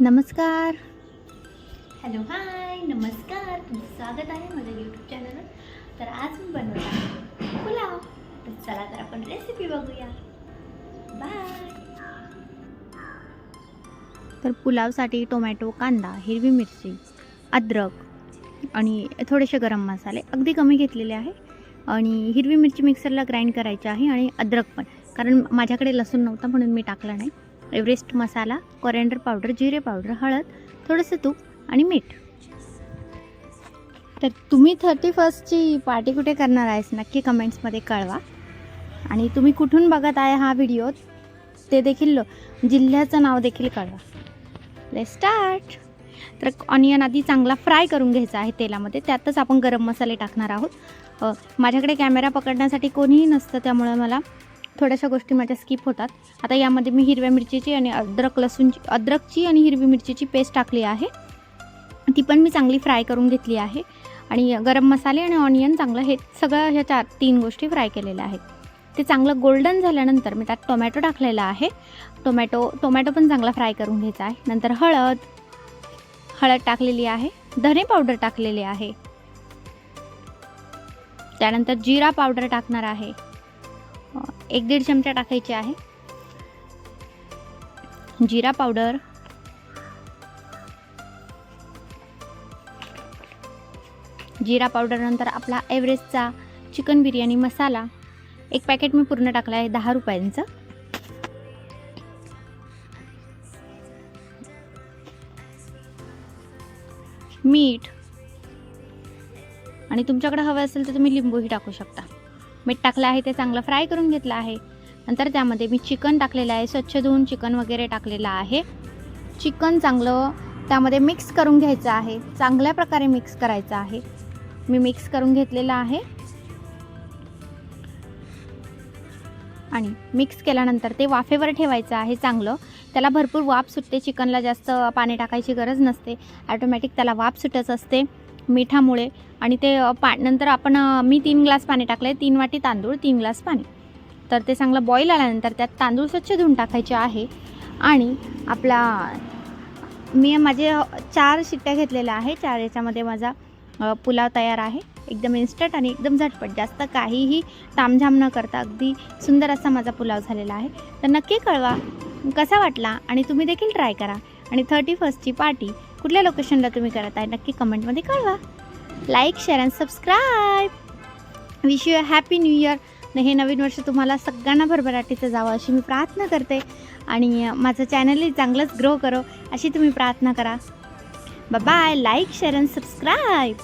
नमस्कार. Hello hi नमस्कार. तुमचं स्वागत आहे माझ्या यूट्यूब चॅनलवर तर आज मी बनवत आहे पुलाव. तर चला तर आपण रेसिपी बघूया. बाय तर पुलावसाठी टोमॅटो कांदा हिरवी मिरची अद्रक आणि थोडेसे गरम मसाले अगदी कमी घेतलेले आहे. आणि हिरवी मिरची मिक्सरला ग्राइंड करायची आहे आणि अद्रक पण. कारण माझ्याकडे लसूण नव्हता म्हणून मी टाकलं नाही. एव्हरेस्ट मसाला कॉरेंडर पावडर जिरे पावडर हळद थोडंसं तूप आणि मीठ. तर तुम्ही थर्टी फर्स्टची पार्टी कुठे करणार आहेस नक्की कमेंट्समध्ये कळवा. आणि तुम्ही कुठून बघत आहे हा व्हिडिओ ते देखील जिल्ह्याचं नाव देखील कळवा. ले स्टार्ट तर ऑनियन आधी चांगला फ्राय करून घ्यायचा आहे तेलामध्ये. त्यातच आपण गरम मसाले टाकणार आहोत. माझ्याकडे कॅमेरा पकडण्यासाठी कोणीही नसतं त्यामुळे मला थोड्याशा गोष्टी माझ्या स्किप होतात. आता यामध्ये मी हिरव्या मिरचीची आणि अद्रक लसूणची अद्रकची आणि हिरवी मिरचीची पेस्ट टाकली आहे. ती पण मी चांगली फ्राय करून घेतली आहे. आणि गरम मसाले आणि ऑनियन चांगलं हे सगळं ह्या चार तीन गोष्टी फ्राय केलेल्या आहेत. ते चांगलं गोल्डन झाल्यानंतर मी त्यात टोमॅटो टाकलेला आहे. टोमॅटो टोमॅटो पण चांगला फ्राय करून घ्यायचा आहे. नंतर हळद हळद टाकलेली आहे. धने पावडर टाकलेली आहे. त्यानंतर जिरा पावडर टाकणार आहे. एक दीड चमचा टाकायचे आहे. जिरा पावडर. जिरा पावडरनंतर आपला एव्हरेस्टचा चिकन बिर्याणी मसाला. एक पॅकेट मी पूर्ण टाकला आहे दहा रुपयांचं. मीठ. आणि तुमच्याकडे हवं असेल तर तुम्ही लिंबूही टाकू शकता. मीठ टाकलं आहे ते चांगलं फ्राय करून घेतलं आहे. नंतर त्यामध्ये मी चिकन टाकलेलं आहे स्वच्छ धुवून चिकन वगैरे टाकलेलं आहे. चिकन चांगलं त्यामध्ये मिक्स करून घ्यायचं आहे चांगल्या प्रकारे मिक्स करायचं आहे. मी मिक्स करून घेतलेलं आहे. आणि मिक्स केल्यानंतर ते वाफेवर ठेवायचं आहे चांगलं. त्याला भरपूर वाफ सुटते चिकनला जास्त पाणी टाकायची गरज नसते. ॲटोमॅटिक त्याला वाफ सुटत असते. मिठामुळे. आणि ते पा नंतर आपण मी तीन ग्लास पाणी टाकलं आहे तीन वाटी तांदूळ तीन ग्लास पाणी. तर ते चांगलं बॉईल आल्यानंतर त्यात तांदूळ स्वच्छ धुवून टाकायचे आहे. आणि आपला मी माझे चार शिट्ट्या घेतलेल्या आहे चार याच्यामध्ये माझा पुलाव तयार आहे. एकदम इन्स्टंट आणि एकदम झटपट. जास्त काहीही तामझाम न करता अगदी सुंदर असा माझा पुलाव झालेला आहे. तर नक्की कळवा कसा वाटला आणि तुम्ही देखील ट्राय करा. आणि थर्टी फर्स्टची पार्टी कुठल्या लोकेशनला तुम्ही करत आहे नक्की कमेंटमध्ये कळवा. Like share and subscribe wish you happy new year हे नवीन वर्ष तुम्हाला सगळ्यांना भरभराटीचं जावं अशी मी प्रार्थना करते. आणि माझं चॅनलही चांगलंच ग्रो करो अशी तुम्ही प्रार्थना करा. Bye like share and subscribe